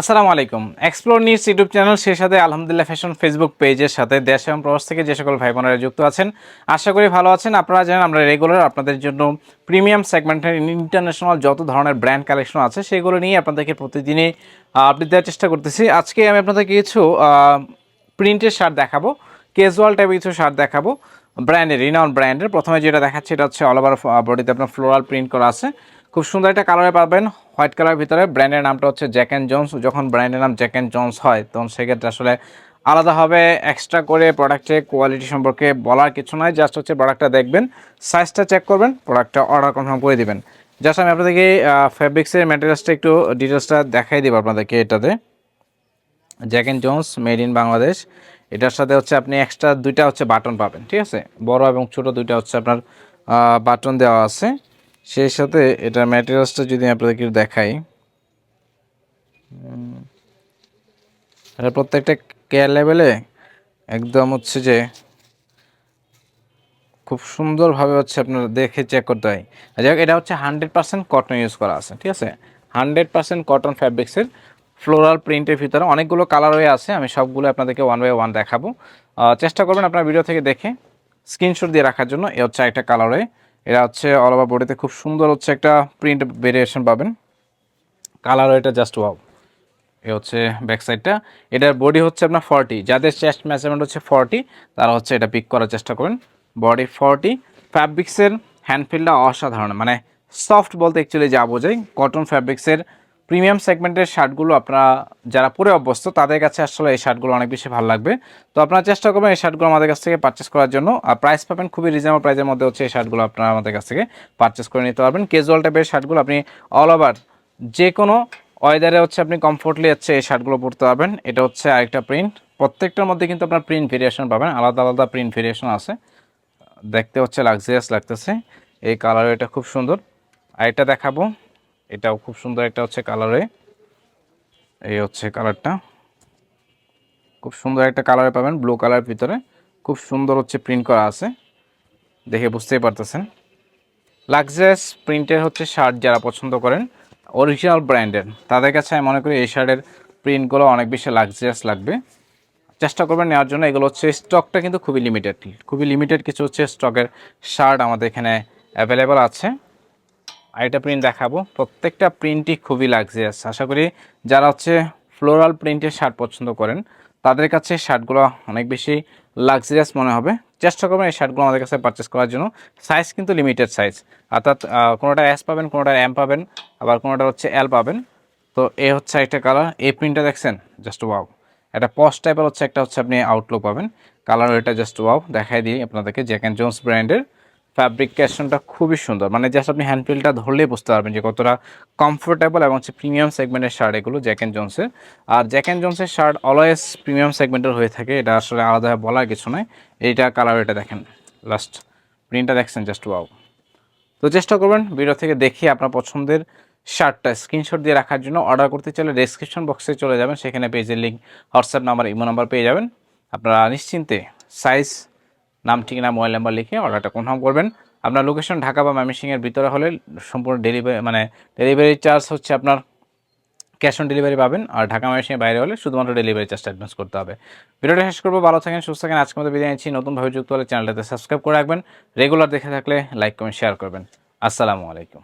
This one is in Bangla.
আসসালামু আলাইকুম। এক্সপ্লোর নিউজ ইউটিউব চ্যানেল, সেই সাথে আলহামদুলিল্লাহ ফ্যাশন ফেসবুক পেজের সাথে দেশ এবং প্রবাস থেকে যে সকল ভাই বোনেরা যুক্ত আছেন, আশা করি ভালো আছেন। আপনারা জানেন আমরা রেগুলার আপনাদের জন্য প্রিমিয়াম সেগমেন্টের ইন্টারন্যাশনাল যত ধরনের ব্র্যান্ড কালেকশন আছে, সেগুলো নিয়ে আপনাদেরকে প্রতিদিনই আপডেট দেওয়ার চেষ্টা করতেছি। আজকে আমি আপনাদেরকে কিছু প্রিন্টের শার্ট দেখাবো ক্যাজুয়াল টাইপের কিছু শার্ট দেখাবো ব্র্যান্ডের রিনাউন ব্র্যান্ডের প্রথমে যেটা দেখাচ্ছি, এটা হচ্ছে অল ওভার বডিতে আপনার ফ্লোরাল প্রিন্ট করা আছে। খুব সুন্দর একটা কালারে পাবেন হোয়াইট কালার ভিতরে ব্র্যান্ডের নামটা হচ্ছে জ্যাক অ্যান্ড জোন্স। যখন ব্র্যান্ডের নাম জ্যাক অ্যান্ড জোন্স হয়, তখন সেক্ষেত্রে আসলে আলাদাভাবে এক্সট্রা করে প্রোডাক্টের কোয়ালিটি সম্পর্কে বলার কিছু নয় জাস্ট হচ্ছে প্রোডাক্টটা দেখবেন সাইজটা চেক করবেন প্রোডাক্টটা অর্ডার কনফার্ম করে দিবেন। জাস্ট আমি আপনাদেরকে ফ্যাব্রিক্সের ম্যাটেরিয়ালসটা একটু ডিটেলসটা দেখাই দেবো আপনাদেরকে এটাতে। Jack and Jones made in Bangladesh. এটার সাথে হচ্ছে আপনি এক্সট্রা দুইটা হচ্ছে বাটন পাবেন, ঠিক আছে? বড় এবং ছোট দুইটা হচ্ছে আপনার বাটন দেওয়া আছে। সেই সাথে এটার ম্যাটেরিয়ালসটা যদি আপনাদেরকে দেখাই এটা প্রত্যেকটা কেয়ার লেভেলে একদম হচ্ছে যে খুব সুন্দরভাবে হচ্ছে আপনার দেখে চেক করতে হয়। যাই হোক, এটা হচ্ছে হান্ড্রেড পার্সেন্ট কটন ইউজ করা আছে, ঠিক আছে? হান্ড্রেড পার্সেন্ট কটন ফ্যাব্রিক্সের ফ্লোরাল প্রিন্টের ভিতরে অনেকগুলো কালার হয়ে আছে, আমি সবগুলো আপনাদেরকে ওয়ান বাই ওয়ান দেখাবো। চেষ্টা করবেন আপনার ভিডিও থেকে দেখে স্ক্রিনশট দিয়ে রাখার জন্য, এ হচ্ছে একটা কালারে এটা হচ্ছে অল ওভার বডিতে খুব সুন্দর হচ্ছে একটা প্রিন্ট ভেরিয়েশন পাবেন। কালার এটা জাস্ট ওয়াও এ হচ্ছে ব্যাক সাইডটা এটার বডি হচ্ছে আপনার ফর্টি যাদের চেস্ট মেজারমেন্ট হচ্ছে ফর্টি তারা হচ্ছে এটা পিক করার চেষ্টা করেন বডি ফর্টি ফ্যাব্রিক্সের হ্যান্ডফিলটা অসাধারণ। মানে সফট বলতে অ্যাকচুয়ালি যা বোঝায়। কটন ফ্যাব্রিক্সের প্রিমিয়াম সেগমেন্টের শার্টগুলো আপনারা যারা পরে অভ্যস্ত, তাদের কাছে আসলে এই শার্টগুলো অনেক বেশি ভালো লাগবে। তো আপনারা চেষ্টা করবেন এই শার্টগুলো আমাদের কাছ থেকে পারচেস করার জন্য। আর প্রাইস পাবেন খুবই রিজনেবল প্রাইসের মধ্যে হচ্ছে এই শার্টগুলো আপনারা আমাদের কাছ থেকে পারচেস করে নিতে পারবেন। ক্যাজুয়াল টাইপের শার্টগুলো আপনি অল ওভার যে কোনো ওয়েদারে হচ্ছে আপনি কমফোর্টলি হচ্ছে এই শার্টগুলো পরতে পারবেন। এটা হচ্ছে আরেকটা প্রিন্ট প্রত্যেকটার মধ্যে কিন্তু আপনার প্রিন্ট ভেরিয়েশন পাবেন। আলাদা আলাদা প্রিন্ট ভেরিয়েশন আছে। দেখতে হচ্ছে লাক্সারিয়াস লাগতেছে। এই কালার এটা খুব সুন্দর। আর এটা দেখাবো। এটাও খুব সুন্দর একটা হচ্ছে কালারে এই হচ্ছে কালারটা খুব সুন্দর একটা কালারে পাবেন ব্লু কালার ভিতরে। খুব সুন্দর হচ্ছে প্রিন্ট করা আছে। দেখে বুঝতেই পারতেছেন। লাক্সারিয়াস প্রিন্টের হচ্ছে শার্ট যারা পছন্দ করেন অরিজিনাল ব্র্যান্ডের তাদের কাছে আমি মনে করি এই শার্টের প্রিন্টগুলো অনেক বেশি লাক্সারিয়াস লাগবে। চেষ্টা করবেন নেওয়ার জন্য, এগুলো হচ্ছে স্টকটা কিন্তু খুবই লিমিটেড খুবই লিমিটেড কিছু হচ্ছে স্টকের শার্ট আমাদের এখানে অ্যাভেলেবল আছে। আরেকটা প্রিন্ট দেখাবো। প্রত্যেকটা প্রিন্টই খুবই লাক্সারিয়াস আশা করি যারা হচ্ছে ফ্লোরাল প্রিন্টের শার্ট পছন্দ করেন, তাদের কাছে শার্টগুলো অনেক বেশি লাক্সারিয়াস মনে হবে। চেষ্টা করবেন এই শার্টগুলো আমাদের কাছে পারচেস করার জন্য। সাইজ কিন্তু লিমিটেড সাইজ অর্থাৎ কোনোটা এস পাবেন, কোনোটা এম পাবেন, আবার কোনোটা হচ্ছে এল পাবেন। তো এ হচ্ছে একটা কালার এই প্রিন্টটা দেখছেন? জাস্ট ওয়াও একটা পস্ট টাইপের হচ্ছে একটা হচ্ছে আপনি আউটলুক পাবেন। কালার এটা জাস্ট ওয়াও দেখাই দিই আপনাদেরকে জ্যাক অ্যান্ড জোন্স ব্র্যান্ডের ফ্যাব্রিকেশনটা খুবই সুন্দর। মানে জাস্ট আপনি হ্যান্ডফিলটা ধরলেই বুঝতে পারবেন যে কতটা কমফোর্টেবল এবং হচ্ছে প্রিমিয়াম সেগমেন্টের শার্ট এগুলো জ্যাক অ্যান্ড জোন্সের আর জ্যাক অ্যান্ড জোন্সের শার্ট অলওয়েজ প্রিমিয়াম সেগমেন্টের হয়ে থাকে, এটা আসলে আলাদা বলার কিছু নয়। এইটা কালার এটা দেখেন লাস্ট প্রিন্টটা দেখছেন জাস্ট ওয়াও তো চেষ্টা করবেন ভিডিও থেকে দেখে আপনার পছন্দের শার্টটা স্ক্রিনশট দিয়ে রাখার জন্য। অর্ডার করতে চাইলে ডেসক্রিপশন বক্সে চলে যাবেন, সেখানে পেজের link WhatsApp number imo number পেয়ে যাবেন। আপনারা নিশ্চিন্তে সাইজ নাম, ঠিকানা, মোবাইল নাম্বার লিখে অর্ডারটা কনফার্ম করবেন। আপনার লোকেশন ঢাকা বা ময়মনসিংহের ভিতরে হলে সম্পূর্ণ ডেলিভারি মানে ডেলিভারি চার্জ হচ্ছে আপনার ক্যাশ অন ডেলিভারি পাবেন আর ঢাকা ময়মনসিংহের বাইরে হলে শুধুমাত্র ডেলিভারি চার্জটা অ্যাডভান্স করতে হবে। ভিডিওটা শেষ করব, ভালো থাকেন, সুস্থ থাকেন আজকে মতো বিদায় নিচ্ছি। নতুনভাবে যুক্ত হলে চ্যানেলটাতে সাবস্ক্রাইব করে রাখবেন। রেগুলার দেখে থাকলে লাইক, কমেন্ট, শেয়ার করবেন। আসসালামু আলাইকুম।